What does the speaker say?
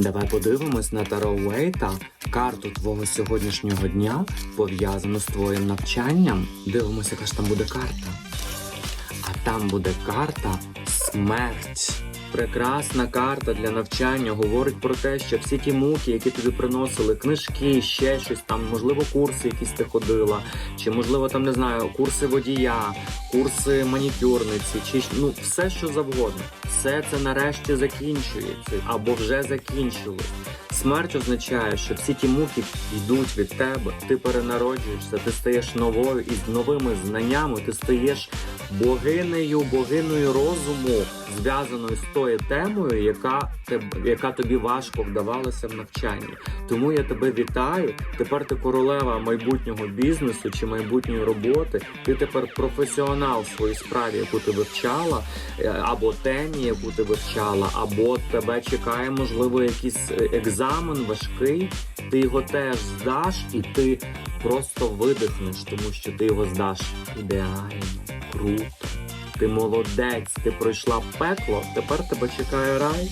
Давай подивимось на Таро Уейта, карту твого сьогоднішнього дня, пов'язану з твоїм навчанням. Дивимося, яка ж там буде карта. А там буде карта смерть. Прекрасна карта для навчання говорить про те, що всі ті муки, які тобі приносили, книжки, ще щось там, можливо, курси, якісь ти ходила, чи можливо там не знаю, курси водія, курси манікюрниці, чи ну все, що завгодно. Все це нарешті закінчується або вже закінчилось. Смерть означає, що всі ті муки йдуть від тебе, ти перенароджуєшся, ти стаєш новою і з новими знаннями ти стаєш богинею, богинею розуму, зв'язаною з тою темою, яка яка тобі важко вдавалася в навчанні. Тому я тебе вітаю. Тепер ти королева майбутнього бізнесу чи майбутньої роботи. Ти тепер професіонал в своїй справі, яку ти вивчала, е, або темі, яку ти вивчала, або тебе чекає, можливо, якийсь е, екзамен важкий. Ти його теж здаш, і ти просто видихнеш, тому що ти його здаш ідеально, круто. Ти молодець, ти пройшла пекло, тепер тебе чекає рай.